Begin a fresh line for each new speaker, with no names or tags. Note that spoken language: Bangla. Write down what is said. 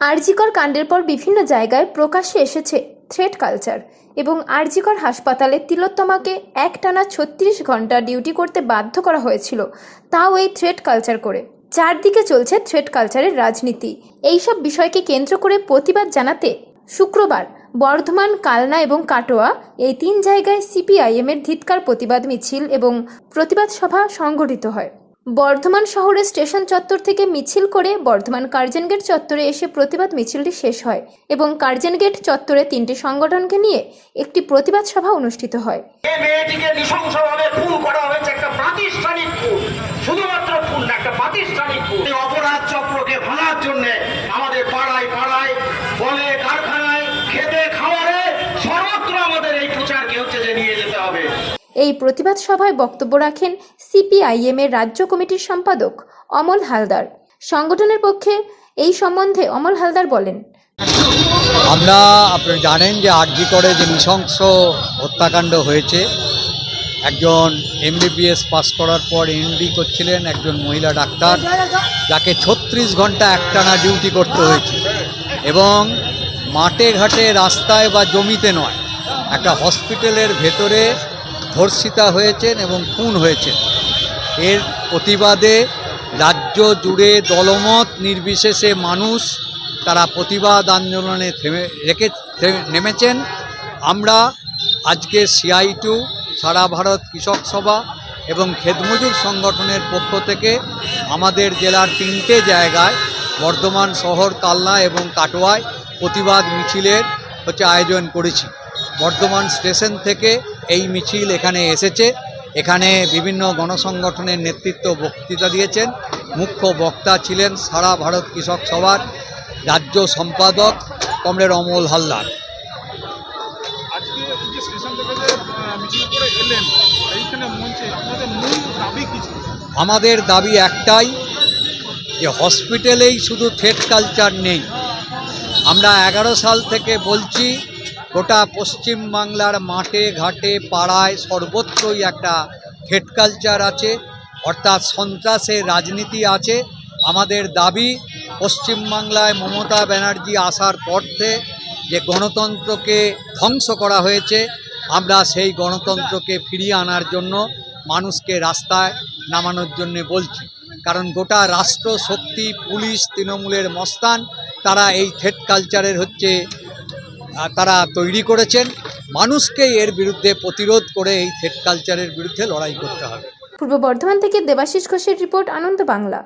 আরজিকর কাণ্ডের পর বিভিন্ন জায়গায় প্রকাশ্যে এসেছে থ্রেড কালচার এবং আরজিকর হাসপাতালে তিলোত্তমাকে একটানা ছত্রিশ ঘণ্টা ডিউটি করতে বাধ্য করা হয়েছিল। তাও এই থ্রেড কালচার করে। চারদিকে চলছে থ্রেড কালচারের রাজনীতি। এইসব বিষয়কে কেন্দ্র করে প্রতিবাদ জানাতে শুক্রবার বর্ধমান, কালনা এবং কাটোয়া এই তিন জায়গায় সিপিআইএম এর ধিৎকার প্রতিবাদ মিছিল এবং প্রতিবাদ সভা সংগঠিত হয়। বর্ধমান শহরের স্টেশন চত্বর থেকে মিছিল করে বর্ধমান কার্জন গেট চত্বরে এসে প্রতিবাদ মিছিলটি শেষ হয় এবং কার্জন গেট চত্বরে তিনটি সংগঠনকে নিয়ে একটি প্রতিবাদ সভা অনুষ্ঠিত হয়
খুন শুধুমাত্র খুন না একটা প্রাতিষ্ঠানিক খুন এই অপরাধ চক্রকে ভাঙার জন্য আমাদের পাড়ায় পাড়ায় বলে কারখানায় খেতে খাওয়ারে সর্বত্র আমাদের এই প্রচারকে হচ্ছে যে নিয়ে যেতে হবে
এই প্রতিবাদ সভায় বক্তব্য রাখেন সিপিআইএম এর রাজ্য কমিটির সম্পাদক অমল হালদার। সংগঠনের পক্ষে এই সম্বন্ধে অমল হালদার বলেন,
আমরা আপনারা জানেন যে আরজি করে যে নৃশংস হত্যাকাণ্ড হয়েছে, একজন এমবিবিএস পাস করার পর এমডি করছিলেন একজন মহিলা ডাক্তার, যাকে ছত্রিশ ঘণ্টা একটানা ডিউটি করতে হয়েছে। এবং মাঠে ঘাটে রাস্তায় বা জমিতে নয়, একটা হসপিটালের ভেতরে ধর্ষিতা হয়েছেন এবং খুন হয়েছেন। এর প্রতিবাদে রাজ্য জুড়ে দলমত নির্বিশেষে মানুষ তারা প্রতিবাদ আন্দোলনে থেমে রেখে নেমেছেন। আমরা আজকে সিআই টু সারা ভারত কৃষক সভা এবং খেতমজুর সংগঠনের পক্ষ থেকে আমাদের জেলার তিনটে জায়গায়, বর্ধমান শহর কালনা এবং কাটোয়ায় প্রতিবাদ মিছিলের হচ্ছে আয়োজন করেছি। বর্ধমান স্টেশন থেকে এই মিছিল এখানে এসেছে। এখানে বিভিন্ন গণসংগঠনের নেতৃত্ব বক্তৃতা দিয়েছেন। মুখ্য বক্তা ছিলেন সারা ভারত কৃষক সভার রাজ্য সম্পাদক কমরেড অমল হালদার। আমাদের দাবি একটাই যে হসপিটালেই শুধু থ্রেড কালচার নেই। আমরা এগারো সাল থেকে বলছি গোটা পশ্চিম বাংলার মাঠে, ঘাটে, পাড়ায় সর্বত্রই একটা থ্রেড কালচার আছে, অর্থাৎ সন্ত্রাসের রাজনীতি আছে। আমাদের দাবি পশ্চিমবাংলায় মমতা ব্যানার্জি আসার পথে যে গণতন্ত্রকে ধ্বংস করা হয়েছে, আমরা সেই গণতন্ত্রকে ফিরিয়ে আনার জন্য মানুষকে রাস্তায় নামানোর জন্য বলছি। কারণ গোটা রাষ্ট্র, শক্তি, পুলিশ, তৃণমূলের মস্তান, তারা এই থ্রেড কালচারের হচ্ছে তারা তৈরি করেছেন। মানুষকে এর বিরুদ্ধে প্রতিরোধ করে এই থ্রেড কালচারের বিরুদ্ধে লড়াই করতে হবে।
পূর্ব বর্ধমান থেকে দেবাশিস ঘোষের রিপোর্ট আনন্দ বাংলা।